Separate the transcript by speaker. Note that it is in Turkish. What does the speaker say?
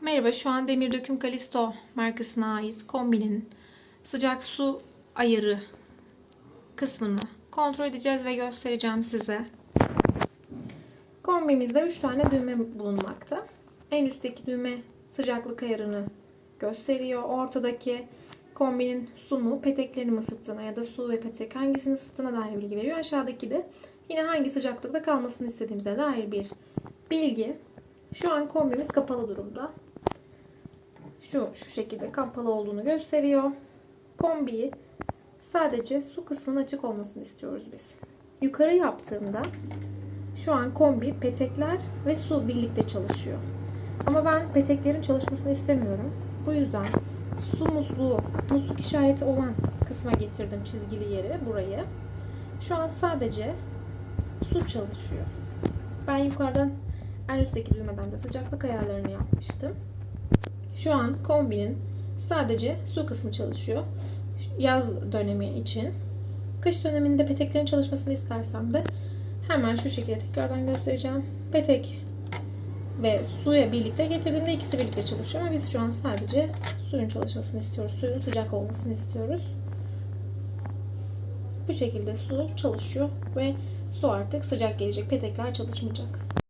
Speaker 1: Merhaba, şu an Demir Döküm Kalisto markasına ait kombinin sıcak su ayarı kısmını kontrol edeceğiz ve göstereceğim size. Kombimizde 3 tane düğme bulunmakta. En üstteki düğme sıcaklık ayarını gösteriyor. Ortadaki kombinin su mu, peteklerini ısıttığına ya da su ve petek hangisini ısıttığına dair bilgi veriyor. Aşağıdaki de yine hangi sıcaklıkta kalmasını istediğimize dair bir bilgi. Şu an kombimiz kapalı durumda. Şu, şu şekilde kapalı olduğunu gösteriyor. Kombiyi sadece su kısmının açık olmasını istiyoruz biz. Yukarı yaptığımda şu an kombi petekler ve su birlikte çalışıyor. Ama ben peteklerin çalışmasını istemiyorum. Bu yüzden su musluğu, musluk işareti olan kısma getirdim çizgili yeri burayı. Şu an sadece su çalışıyor. Ben yukarıdan en üstteki düğmeden de sıcaklık ayarlarını yapmıştım. Şu an kombinin sadece su kısmı çalışıyor. Yaz dönemi için. Kış döneminde peteklerin çalışmasını istersem de hemen şu şekilde tekrardan göstereceğim. Petek ve suya birlikte getirdiğimde ikisi birlikte çalışıyor ama biz şu an sadece suyun çalışmasını istiyoruz. Suyun sıcak olmasını istiyoruz. Bu şekilde su çalışıyor ve su artık sıcak gelecek. Petekler çalışmayacak.